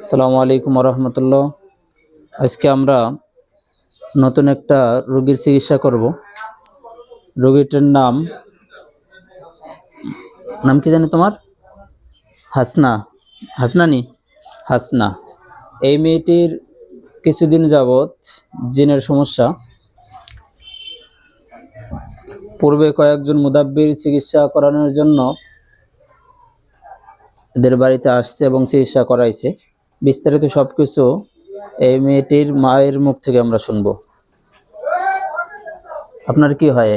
আসসালামু আলাইকুম রহমতুল্লাহ আজকে আমরা নতুন একটা রোগীর চিকিৎসা করব। রোগীটার নাম নাম কি জানি তোমার? হাসনা। হাসনানি? হাসনা। এই মেয়েটির কিছুদিন যাবৎ জিনের সমস্যা। পূর্বে কয়েকজন মুদাব্বির চিকিৎসা করানোর জন্য এদের বাড়িতে আসছে এবং চিকিৎসা করাইছে। বিস্তারিত সবকিছু এই মেয়েটির মায়ের মুখ থেকে আমরা শুনব। আপনার কি হয়?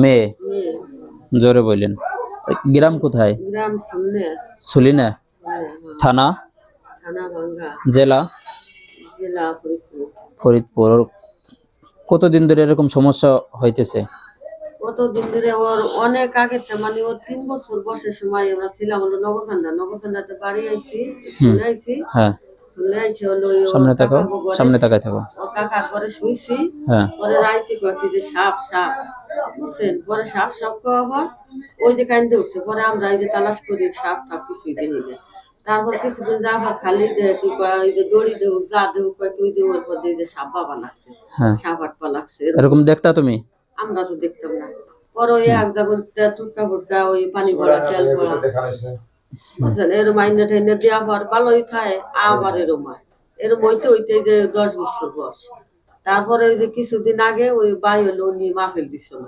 মেয়ে। জোরে বললেন গ্রাম কোথায়? সুলিনা। থানা? থানা জেলা? ফরিদপুর। কতদিন ধরে এরকম সমস্যা হইতেছে? কতদিন ধরে ওর অনেক আগে মানে ওর তিন বছর বয়সের সময় আমরা ছিলাম হলো নগরকান্দা নগরকান্দাতে বাড়ি আইছি চলে আইছি। হ্যাঁ। চলে আইছি হলো ওর সামনে তাকাও সামনে তাকাই থাকো। ওর কাকা ঘরে শুইছি। হ্যাঁ। পরে রাইতে কয়েকটি যে সাপ সাপ। বুঝছেন? পরে সাপ সাপ ওই যে কান্দে উঠছে। পরে আমরা এই যে তালাশ করি সাপ টাপ কিছুই দেখি না। তারপর কিছুদিন যাবার খালি দড়ি দেহ যা দেহ কয় কি ওই যে ওর পর দিয়ে সাপ বাবা লাগছে। হ্যাঁ। সাপ আটপা লাগছে। এরকম দেখতা তুমি? আমরা তো দেখতাম না। পরে ওই এক যখন টুটকা ফুটকা ওই পানি ভরা তেল ভরা বুঝছেন এরম আইনে ঠাইনে দেওয়া পর ভালোই থাকে আবার এরম হয় এরম হইতে হইতে যে দশ বছর বয়স তারপরে ওই যে কিছুদিন আগে ওই বাড়ি হলো উনি মাহফিল দিছিল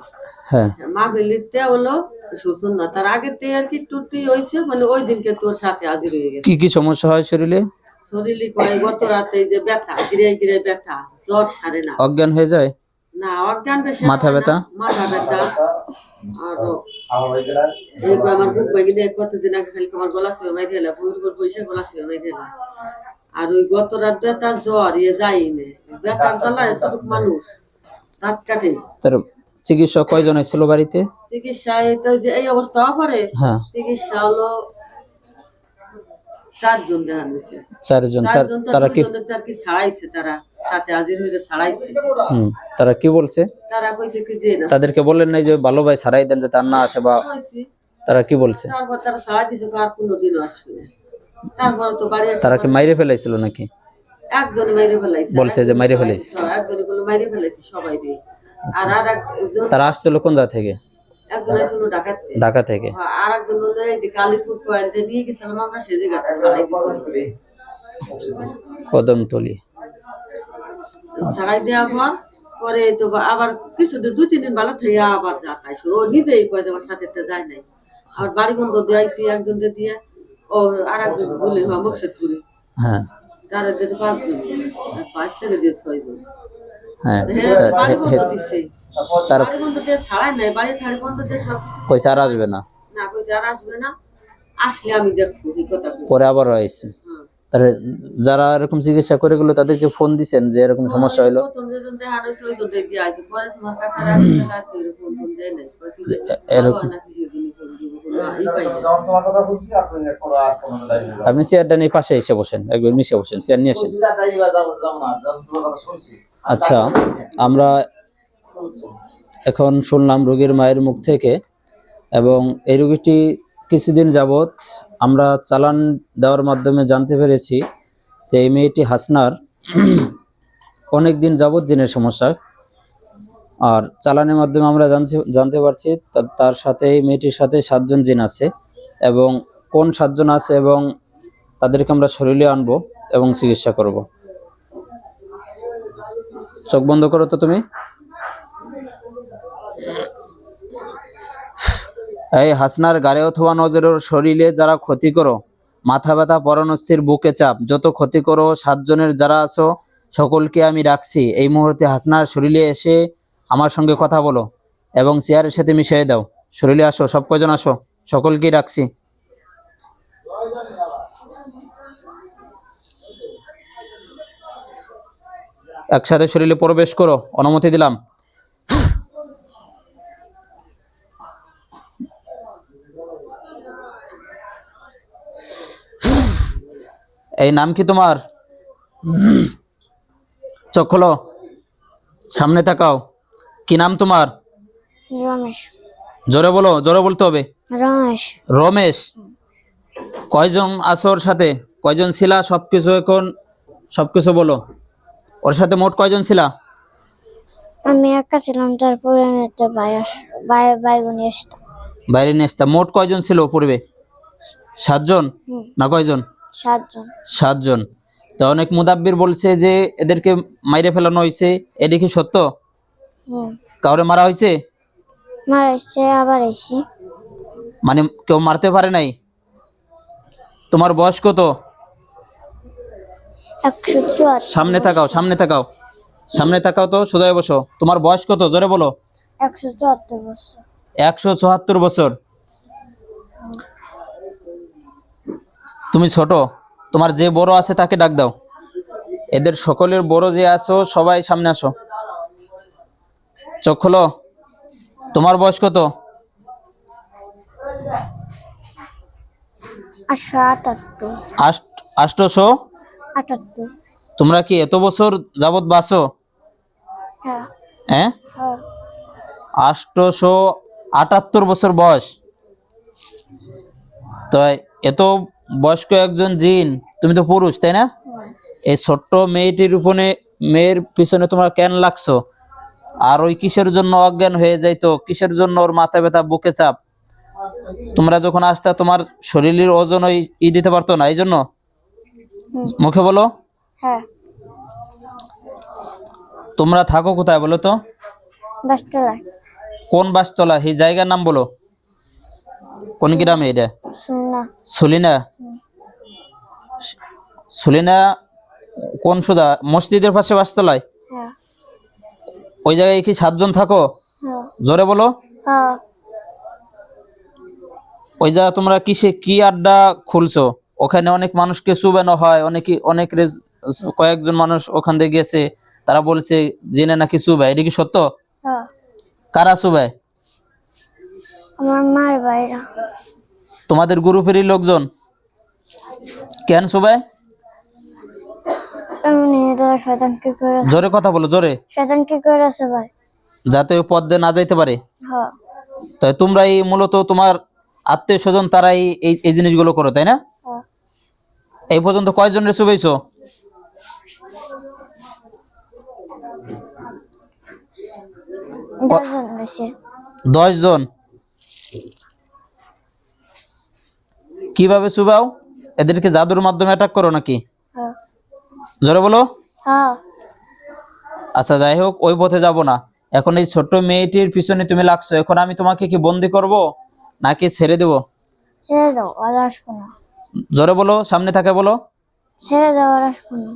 মাহফিল দিতে হলো শুশুন না তার আগে তে আর কি টুটি হয়েছে মানে ওই দিনকে তোর সাথে হাজির হয়ে গেছে কি কি সমস্যা হয় শরীরে শরীরে করে গত রাতে এই যে ব্যথা গিরে গিরে ব্যথা জ্বর সারে না অজ্ঞান হয়ে যায় না অজ্ঞান মাথা ব্যথা? মাথা ব্যথা। আর আমার বুক দিয়ে কতদিন আগে খালি আমার গলা দিলা বুড়ির উপর পয়সা গলা দিলা আর ওই গত রাত ব্যথা জ্বর ইয়ে যাই নে ব্যথার জ্বালা এতটুক মানুষ দাঁত কাটে। তার চিকিৎসক কয়জন ছিল বাড়িতে? চিকিৎসা এই তো এই অবস্থা হওয়া পরে হ্যাঁ। চিকিৎসা হলো চারজন দেখান চারজন চারজন তারা কি তারা। সাথে হাজির ছাড়াইছে। তারা কি বলছে? তারা কইছে কি যে না। তাদেরকে বললেন নাই যে ভালো ভাই সারাই দেন যে তার না আসে বা তারা কি বলছে? তারপর তারা ছাড়াই দিছে আর কোনোদিনও আসবে না। তারপর তো বাড়ি আসে তারা কি মাইরে ফেলাইছিল নাকি? একজনে মাইরে ফেলাইছে বলছে যে মাইরে ফেলাইছে। হ্যাঁ, একজনে বলে মাইরে ফেলাইছে সবাই দিয়ে আর আর তারা আসছিল কোন জায়গা থেকে? একজন আসছিল ডাকাতে ঢাকা থেকে। আর একজন হলো নিয়ে গেছিলাম আমরা ছাড়াই কদমতলি। ছাড়াই দেওয়ার পর পরে তো আবার কিছুদিন দুই তিন দিন ভালো থেকে আবার যাতাই শুরু। ও নিজেই কয় যে আমার সাথে তো যায় নাই। আর বাড়ি বন্ধ দিয়েছি একজনকে দিয়ে। ও আর একজন বলে হ্যাঁ মুর্শিদপুরি। হ্যাঁ। তারা দিতে পাঁচজন। পাঁচ থেকে দিয়ে ছয়জন হ্যাঁ হ্যাঁ বাড়ি বন্ধ হে- বাড়ি বন্ধ ছাড়াই নাই বাড়ি ঠাড়ি সব পয়সা আর আসবে না। না কই যারা আসবে না। আসলে আমি দেখব এই কথা পরে আবার হ্যাঁ। তাহলে যারা এরকম চিকিৎসা করে গেলো তাদেরকে ফোন দিছেন যে এরকম সমস্যা হলো প্রথম যেজন দেখা রয়েছে ওই জন্য দিয়ে আছে পরে তোমার কাকার আগে রাত ধরে ফোন ফোন দেয় নাই। কয় কি যে, এরকম- বাবা নাকি সেদিনই ফোন দিব, কোনো ই পাই নাই। তোমার কথা বলছি আপনি চেয়ারটা নিয়ে পাশে এসে বসেন একবার মিশে বসেন চেয়ার নিয়ে আসেন। যাব যাব না যাব তোমার কথা শুনছি। আচ্ছা আমরা এখন শুনলাম রোগীর মায়ের মুখ থেকে এবং এই রোগীটি কিছুদিন যাবৎ আমরা চালান দেওয়ার মাধ্যমে জানতে পেরেছি যে এই মেয়েটি হাসনার অনেক দিন যাবৎ জিনের সমস্যা। আর চালানের মাধ্যমে আমরা জানছি, জানতে পারছি তার সাথে, এই মেয়েটির সাথে সাতজন জিন আছে এবং কোন সাতজন আছে এবং তাদেরকে আমরা শরীরে আনব এবং চিকিৎসা করব। চোখ বন্ধ করো তো তুমি। এই হাসনার গাড়ে অথবা নজরের শরীরে যারা ক্ষতি করো, মাথা ব্যথা, পরনস্থির, বুকে চাপ, যত ক্ষতি করো, সাতজনের যারা আছো, সকলকে আমি রাখছি। এই মুহূর্তে হাসনার শরীরে এসে আমার সঙ্গে কথা বলো এবং চেয়ারের সাথে মিশিয়ে দাও। শরীরে আসো, সব কজন আসো? সকলকেই রাখছি। একসাথে শরীরে প্রবেশ করো, অনুমতি দিলাম। এই নাম কি তোমার? চোখ খোলো। সামনে তাকাও। কি নাম তোমার? রমেশ। জোরে বলো জোরে বলতে হবে। রমেশ। রমেশ। কয়জন আছো ওর সাথে? কয়জন ছিলা? সবকিছু এখন সবকিছু বলো। ওর সাথে মোট কয়জন ছিলা? আমি একা ছিলাম তারপরে ভাই বোন আসতাম। বাইরে নিয়ে মোট কয়জন ছিল পূর্বে সাতজন? না কয়জন? সাতজন। সাতজন। তো অনেক মুদাব্বির বলছে যে এদেরকে মাইরে ফেলানো হয়েছে। এটা কি সত্য? কাউরে মারা হয়েছে? মারা আবার এসি মানে কেউ মারতে পারে নাই? তোমার বয়স কত? সামনে তাকাও সামনে তাকাও। সামনে তাকাও তো সোজায় বসো। তোমার বয়স কত? জোরে বলো। একশো চুয়াত্তর বছর। একশো চুয়াত্তর বছর। তুমি ছোট তোমার যে বড় আছে তাকে ডাক দাও। এদের সকলের বড় যে আছো সবাই সামনে আসো। চোখ খোলো। তোমার বয়স কত? আটাত্তর। আষ্টশো? তোমরা কি এত বছর যাবত বাঁচো? হ্যাঁ। হ্যাঁ হ্যাঁ। আষ্টশো আটাত্তর বছর বয়স। তো এত বয়স্ক একজন জিন তুমি তো পুরুষ তাই না? এই ছোট্ট মেয়েটির উপরে মেয়ের পিছনে তোমরা কেন লাগছো? আর ওই কিসের জন্য অজ্ঞান হয়ে যাইতো? কিসের জন্য ওর মাথা ব্যথা বুকে চাপ? তোমরা যখন আসতে তোমার শরীরের ওজন ওই ই দিতে পারতো না এই জন্য মুখে বলো। হ্যাঁ। তোমরা থাকো কোথায় বলো তো? কোন বাসতলা? এই জায়গার নাম বলো। কোন গ্রামে এটা? সুলিনা। সুলিনা? কোন সুদা মসজিদের পাশে বাসতলায়? হ্যাঁ। ওই জায়গায় কি সাতজন থাকো? হ্যাঁ। জোরে বলো। হ্যাঁ। ওই জায়গা তোমরা কিসে কি আড্ডা খুলছো? ওখানে অনেক মানুষকে চুবানো হয় অনেকে অনেক কয়েকজন মানুষ ওখান থেকে গেছে। তারা বলছে জেনে নাকি চুবায় এটা কি সত্য? কারা চুবায় আমার মার বাইরা তোমাদের গ্রুপেরই লোকজন? কেন করে জোরে কথা বলো জোরে। শয়তান কি যাতে ওই পদ্মে না যাইতে পারে। হ্যাঁ। তাই তোমরা এই মূলত তোমার আত্মীয় স্বজন তারাই এই এই জিনিসগুলো করো তাই না? হ্যাঁ। এই পর্যন্ত কয়জনের দশজন দশ জন কীভাবে চুবাও এদেরকে জাদুর মাধ্যমে অ্যাটাক করো নাকি? হ্যাঁ। জোরে বলো। হ্যাঁ। আচ্ছা যাই হোক ওই পথে যাব না। এখন এই ছোট্ট মেয়েটির পিছনে তুমি লাগছো। এখন আমি তোমাকে কি বন্দি করব নাকি ছেড়ে দেব? ছেড়ে দাও আর আসব না। জোরে বলো সামনে থাকে বলো। ছেড়ে দাও আর আসব না।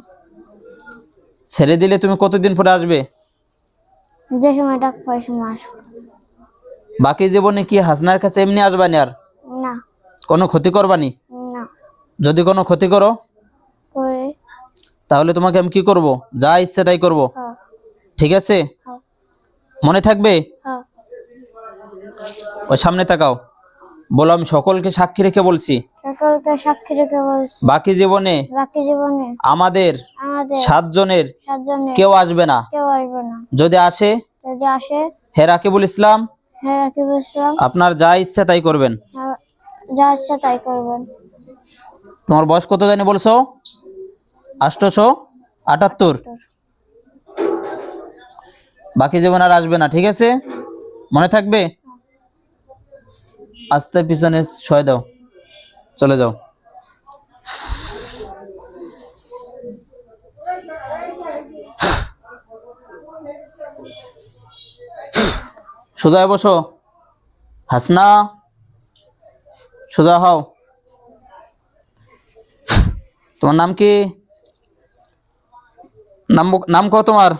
ছেড়ে দিলে তুমি কতদিন পরে আসবে? যে সময় ডাক পাই সময় আসব। বাকি জীবনে কি হাসনার কাছে এমনি আসবানি আর? না। কোনো ক্ষতি করবানি না? যদি কোনো ক্ষতি করো? তাহলে তোমাকে আমি কি করব? যা ইচ্ছে তাই করব। ঠিক আছে? মনে থাকবে? ওই সামনে তাকাও। বলো আমি সকলকে সাক্ষী রেখে বলছি। সকলকে সাক্ষী রেখে বলছি। বাকি জীবনে বাকি জীবনে আমাদের আমাদের সাতজনের সাতজনের কেউ আসবে না। কেউ আসবে না। যদি আসে যদি আসে হে রাকিবুল ইসলাম হ্যাঁ রাকিব ইসলাম আপনার যা ইচ্ছা তাই করবেন। যা ইচ্ছা তাই করবেন। তোমার বয়স কত জানি বলছো? আষ্টশো আটাত্তর। বাকি জীবন আর আসবে না ঠিক আছে? মনে থাকবে? আস্তে পিছনে ছয় দাও। চলে যাও। সোজা বসো। হাসনা। সোজা হও। তোমার নাম কি? নাম নাম কও তোমার।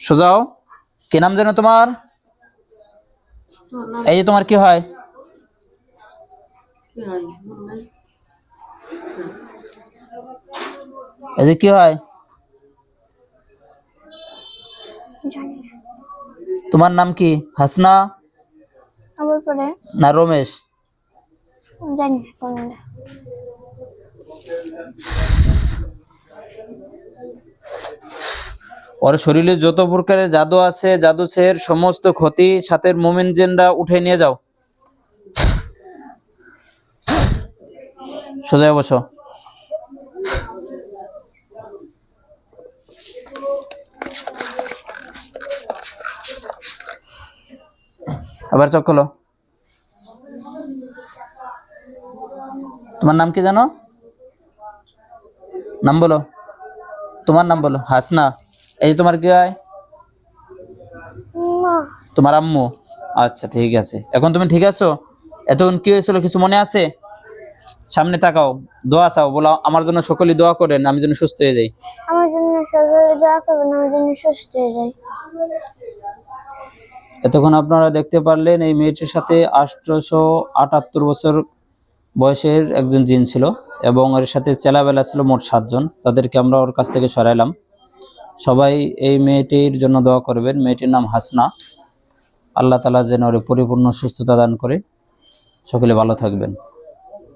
সোজাও কি নাম জানো তোমার? এই যে তোমার কি হয়? কি? এই যে কি হয়? জানি না। তোমার নাম কি? হাসনা? পরে। না রমেশ? জানি না কোনটা ওর শরীরে যত প্রকারের জাদু আছে জাদু সের সমস্ত ক্ষতি সাথে মোমেন জেনরা উঠে নিয়ে যাও। সোজা বসো। আবার চোখ খোলো। তোমার নাম কি জানো? নাম বলো। তোমার নাম বলো। হাসনা। এই যে তোমার কি হয়? তোমার আম্মু। আচ্ছা ঠিক আছে। এখন তুমি ঠিক আছো? এতক্ষণ কি হয়েছিল? কিছু মনে আছে? সামনে তাকাও দোয়া চাও বলো আমার জন্য সকলেই দোয়া করেন আমি যেন সুস্থ হয়ে যাই। আমার জন্য সকলে দোয়া করবেন আমার জন্য সুস্থ হয়ে যাই। এতক্ষণ আপনারা দেখতে পারলেন এই মেয়েটির সাথে আঠারোশো আটাত্তর বছর বয়সের একজন জিন ছিল এবং এর সাথে চেলাবেলা ছিল মোট সাতজন। তাদেরকে আমরা ওর কাছ থেকে সরাইলাম। সবাই এই মেয়েটির জন্য দোয়া করবেন। মেয়েটির নাম হাসনা। আল্লাহ তালা যেন ওর পরিপূর্ণ সুস্থতা দান করে। সকলে ভালো থাকবেন।